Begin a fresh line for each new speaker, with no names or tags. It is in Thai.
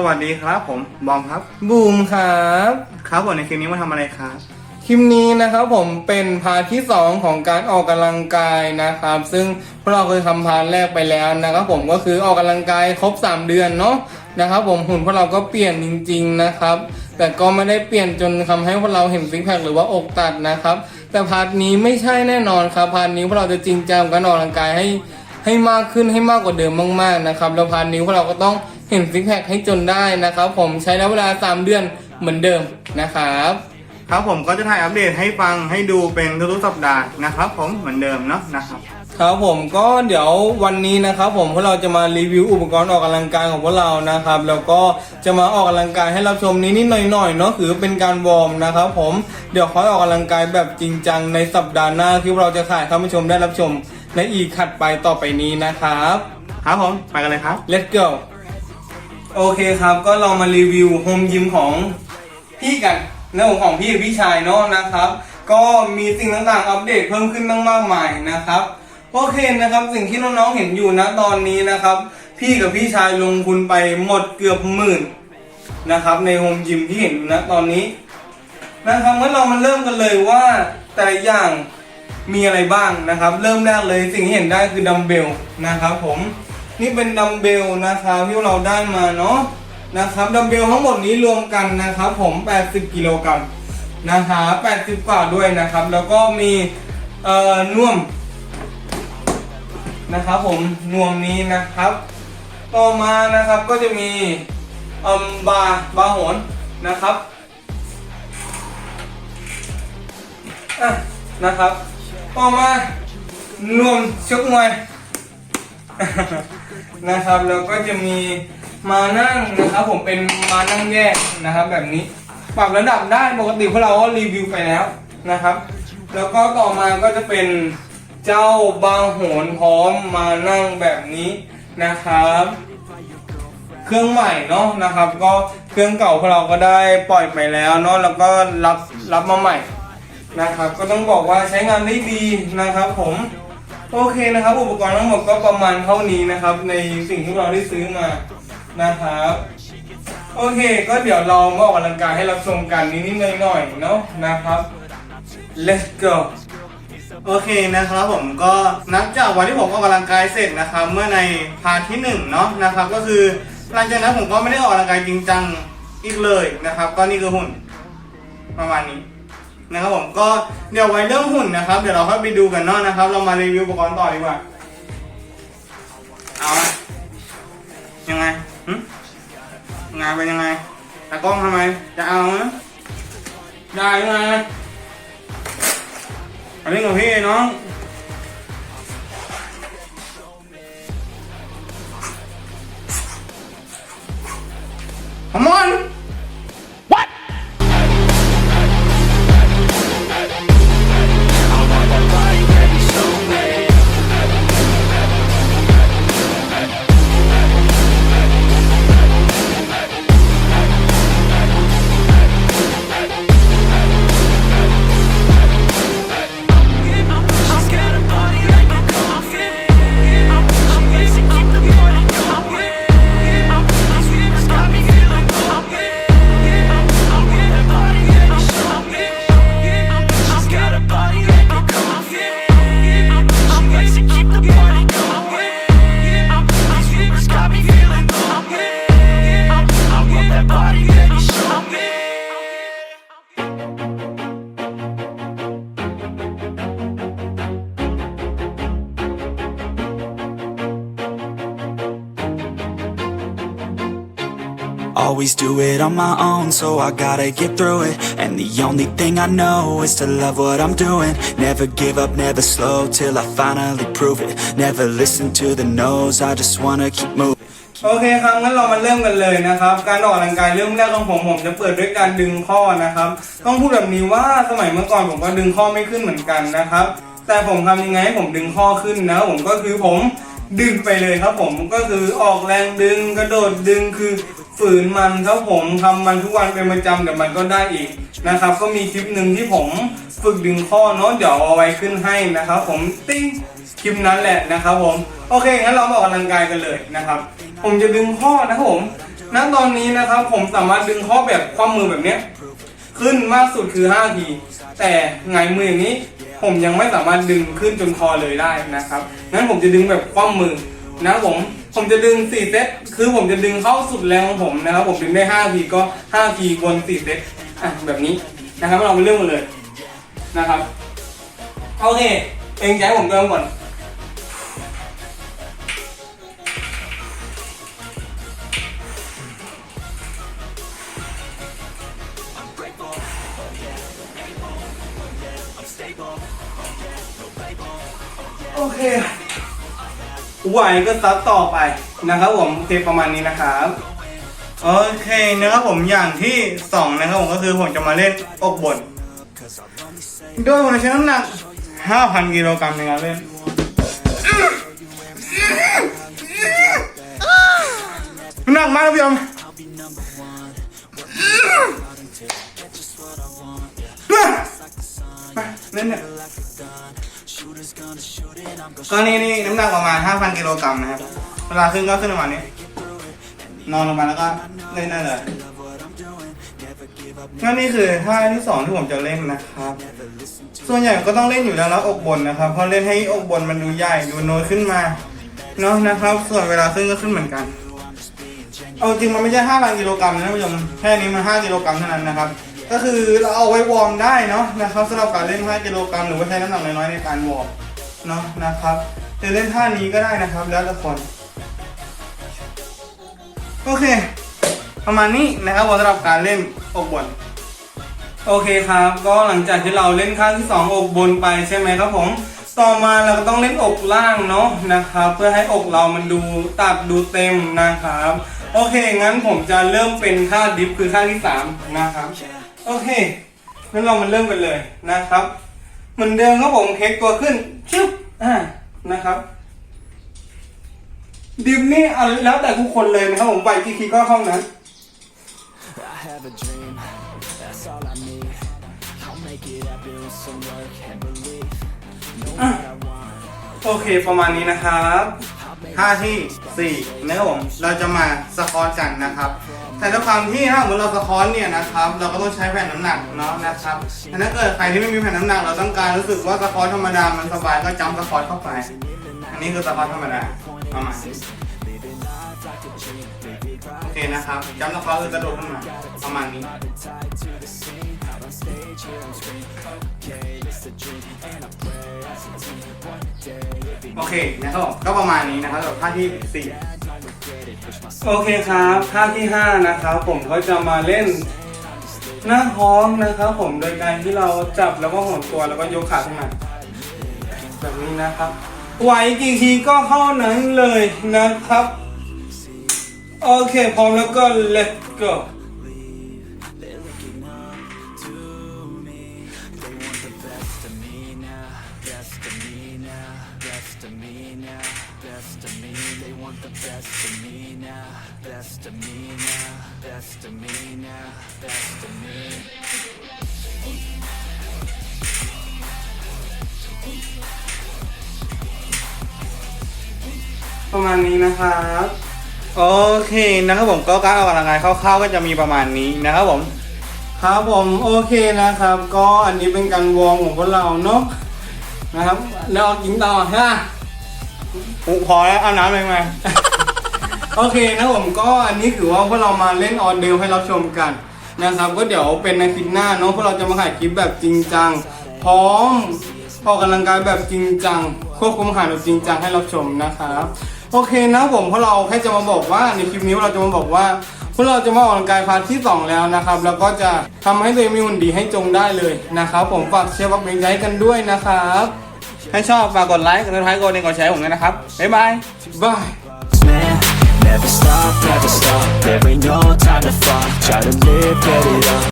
สวัสดีครับผมบอมครับ
บูมครับ
ครับผมในคลิปนี้มาทำอะไรครับ
คลิปนี้นะครับผมเป็นพาร์ทที่ 2 ของการออกกำลังกายนะครับ ซึ่งพวกเราเคยทำพาร์ทแรกไปแล้วนะครับผมก็คือออกกำลังกายครบ 3 เดือนเนาะนะครับผมหุ่นพวกเราก็เปลี่ยนจริง ๆนะครับ แต่ก็ไม่ได้เปลี่ยนจนทำให้พวกเราเห็นซิกแพคหรือว่าอกตัดนะครับ แต่พาร์ทนี้ไม่ใช่แน่นอนครับพาร์ทนี้พวกเราจะจริงจังกับการออกกำลังกายให้ให้มากขึ้นให้มากกว่าเดิมมากๆนะครับแล้วพาร์ทนี้พวกเราก็ต้อง เห็นซิกแพคให้จนได้นะครับผมใช้ระยะเวลา 3 เดือนเหมือนเดิมนะครับ
ครับผมก็จะถ่ายอัปเดตให้ฟังให้ดูเป็นทุกๆสัปดาห์นะครับผมเหมือนเดิมเนาะนะครับ
ครับผมก็เดี๋ยววันนี้นะครับผมพวกเราจะมารีวิวอุปกรณ์ออกกำลังกายของพวกเรานะครับ แล้วก็จะมาออกกำลังกายให้รับชมนิดๆหน่อยๆเนาะคือเป็นการวอร์มนะครับผมเดี๋ยวค่อยออกกำลังกายแบบจริงจังในสัปดาห์หน้าที่พวกเราจะถ่ายท่านผู้ชมได้รับชมในอีกขัดไปต่อไปนี้นะครับ
ครับผมไปกันเลยครับ
Let's go โอเคครับก็เรามารีวิวโฮมยิมของพี่กันเรื่องของพี่กับพี่ชายเนาะนะครับ ก็มีสิ่งต่างๆอัปเดตเพิ่มขึ้นตั้งมากมายนะครับโอเคนะครับสิ่งที่น้องๆเห็นอยู่นะตอนนี้นะครับ พี่กับพี่ชายลงทุนไปหมดเกือบหมื่นนะครับ ในโฮมยิมที่เห็นอยู่นะตอนนี้นะครับงั้นเรามาเริ่มกันเลยว่าแต่ละอย่างมีอะไรบ้างนะครับ เริ่มแรกเลยสิ่งที่เห็นได้คือดัมเบลนะครับผม นี่เป็นดัมเบลนะครับที่เราได้มาเนาะนะครับดัมเบลทั้งหมดนี้รวมกันนะครับผม 80 กิโลกรัมนะฮะ80 กว่าด้วยนะครับ แล้วก็มีเอ่อน่วมนะครับผมน่วมนี้นะครับ ต่อมานะครับก็จะมีอ่มบาบาโหนนะครับอะนะครับ ต่อมารวมชกมวย นะครับ แล้วก็จะมีมานั่งนะครับ ผมเป็นมานั่งแยกนะครับ แบบนี้ปรับระดับได้ปกติพวกเราก็รีวิวไปแล้วนะครับ แล้วก็ต่อมาก็จะเป็นเจ้าบางโหนพร้อมมานั่งแบบนี้นะครับ เครื่องใหม่เนาะนะครับ ก็เครื่องเก่าพวกเราก็ได้ปล่อยไปแล้วเนาะแล้วก็รับรับมาใหม่นะครับ ก็ต้องบอกว่าใช้งานได้ดีนะครับ ผม โอเคนะครับ อุปกรณ์ทั้งหมดก็ประมาณเท่านี้นะครับ ในสิ่งที่เราได้ซื้อมานะครับโอเค ก็เดี๋ยวเรามาออกกำลังกายให้รับชมกันนิดๆหน่อยๆเนาะนะครับ let's go
โอเคนะครับผมก็นับจากวันที่ผมออกกำลังกายเสร็จนะครับ เมื่อในพาร์ทที่หนึ่งเนาะนะครับ ก็คือหลังจากนั้นผมก็ไม่ได้ออกกำลังกายจริงจังอีกเลยนะครับ ก็นี่คือหุ่นประมาณนี้ นะครับผมก็เดี๋ยวไว้เรื่องหุ่นนะครับ เดี๋ยวเราค่อยไปดูกันเนาะนะครับ เรามารีวิวอุปกรณ์ต่อดีกว่า เอาละยังไงหึงานเป็นยังไงตากล้องทำไม จะเอาไหมได้ยังไงอันนี้กับพี่น้องขมอน
Always do it on my own, so I gotta get through it. And the only thing I know is to love what I'm doing. Never give up, never slow till I finally prove it. Never listen to the no's, I just wanna keep moving.
โอเคครับงั้นเรามาเริ่มกันเลยนะครับ การออกกำลังกายเริ่มแรกของผมผมจะเปิดด้วยการดึงข้อนะครับ ต้องพูดแบบนี้ว่าสมัยเมื่อก่อนผมก็ดึงข้อไม่ขึ้นเหมือนกันนะครับ แต่ผมทำยังไงให้ผมดึงข้อขึ้นนะผมก็คือผม ดึงไปเลยครับผมก็คือออกแรงดึงกระโดดดึงคือฝืนมันครับผมทำมันทุกวันเป็นประจำเดี๋ยวมันก็ได้อีกนะครับ ก็มีคลิปหนึ่งที่ผมฝึกดึงข้อเนาะเดี๋ยวเอาไว้ขึ้นให้นะครับ ผมติ้งคลิปนั้นแหละนะครับ ผมโอเคงั้นเรามาออกกำลังกายกันเลยนะครับ ผมจะดึงข้อนะครับผมณตอนนี้นะครับ ผมสามารถดึงข้อแบบความมือแบบเนี้ย ขึ้นมากสุดคือ5ที แต่ไงายมืออย่างนี้ ผมยังไม่สามารถดึงขึ้นจนคอเลยได้นะครับ งั้นผมจะดึงแบบคว่ำมือนะผม ผมจะดึง 4 เซต คือผมจะดึงเข้าสุดแรงของผมนะครับ ผมดึงได้ 5 ทีก็ 5 ทีวน4เซต อะแบบนี้นะครับเราไปเริ่มกันเลยนะครับ โอเค เองให้ผมเริ่มก่อน ไหวก็ซัดต่อไปนะครับผมโอเคประมาณนี้นะครับ
โอเคนะครับผมอย่างที่สองนะครับผมก็คือผมจะมาเล่นอกบนด้วยผมจะใช้น้ำหนัก 5,000 กิโลกรัมในการเล่นหนักมากครับพี่อมเล่นเนี่ย ก็นี่นี่น้ำหนักประมาณ 5,000กิโลกรัมนะครับ เวลาขึ้นก็ขึ้นประมาณนี้ นอนลงมาแล้วก็เล่นได้เลยก็นี่คือท่าที่สองที่ผมจะเล่นนะครับ ส่วนใหญ่ก็ต้องเล่นอยู่แล้วนะอกบนนะครับ เพราะเล่นให้อกบนมันดูใหญ่ดูโนยขึ้นมาเนาะนะครับ ส่วนเวลาขึ้นก็ขึ้นเหมือนกัน เอาจริงมันไม่ใช่5,000กิโลกรัมนะท่านผู้ชมแค่นี้มัน5กิโลกรัมเท่านั้นนะครับ ก็คือเราเอาไว้วอร์มได้เนาะนะครับสำหรับการเล่น5กิโลกรัมหรือว่าใช้น้ำหนักน้อยๆในการวอร์ม เนาะนะครับจะเล่นท่านี้ก็ได้นะครับ แล้วแต่คนโอเค ประมาณนี้นะครับสำหรับการเล่นอกบน
โอเคครับ ก็หลังจากที่เราเล่นข้างที่สองอกบนไปใช่ไหมครับผมต่อมาเราก็ต้องเล่นอกล่างเนาะนะครับ เพื่อให้อกเรามันดูตัดดูเต็มนะครับ โอเคงั้นผมจะเริ่มเป็นท่าดิฟคือท่าที่สามนะครับโอเคงั้นเรามาเริ่มกันเลยนะครับ เหมือนเดิมครับผมเค้กตัวขึ้นชึบอ่านะครับดิฟนี่เอาแล้วแต่ทุกคนเลยนะครับผมไปกี่ทีก็เข้านั้น
I have a dream, that's all I need. I'll make it happen with some work and belief. Know what I want,
โอเคประมาณนี้นะครับ
ท่าที่ 4 นะครับผมเราจะมาสควอตกันนะครับแต่ด้วยความที่ถ้าเหมือนเราสควอตเนี่ยนะครับเราก็ต้องใช้แผ่นน้ำหนักเนาะนะครับถ้าเกิดใครที่ไม่มีแผ่นน้ำหนักเราต้องการรู้สึกว่าสควอตธรรมดามันสบายก็จำสควอตเข้าไป อันนี้คือสควอตธรรมดาประมาณนี้ เคนะครับจำสควอตคือกระโดดขึ้นมาประมาณนี้โอเคนะครับก็ประมาณนี้นะครับสำหรับท่าที่4
โอเคครับท่าที่5นะครับผมก็จะมาเล่นหน้าท้องนะครับผมโดยการที่เราจับแล้วก็หนตัวแล้วก็ยกขาขึ้นมาแบบนี้นะครับไหวกี่ทีก็เข้านั้นเลยนะครับ โอเค พร้อมแล้วก็ let's go
they're looking up to me. They want the best of me now, best of me now, best of me now, best of me. They want the best of me now, best of me now, best of me now, best of me.
ประมาณนี้นะครับ
โอเคนะครับผมก็การออกกำลังกายคร่าวๆก็จะมีประมาณนี้นะครับผม
ครับผมโอเคนะครับ ก็อันนี้เป็นการวอร์มของพวกเราเนาะนะครับแล้วเอากินต่อใช่ไหม
อุพอแล้วเอาน้ำเลยมา
โอเคนะผมก็อันนี้ถือว่าพวกเรามาเล่นออนเดลให้รับชมกันนะครับก็เดี๋ยวเป็นในคลิปหน้าเนาะพวกเราจะมาถ่ายคลิปแบบจริงจัง พร้อมออกกำลังกายแบบจริงจังควบคุมอาหารแบบจริงจังให้รับชมนะครับ โอเคนะผมพวกเราแค่จะมาบอกว่าในคลิปนี้พวกเราจะมาบอกว่าพวกเราจะมาออกกำลังกายพาร์ทที่สองแล้วนะครับแล้วก็จะทำให้ตัวเองมีหุ่นดีให้จงได้เลยนะครับผมฝากเชียร์ฝากเป็นใจกันด้วยนะครับ
ถ้าชอบฝากกดไลค์กดติดตามกดติดกดแชร์ผมด้วยนะครับบ๊ายบาย
บาย
Man, never stop, never stop. There ain't no time to fall. Try to live, get it up.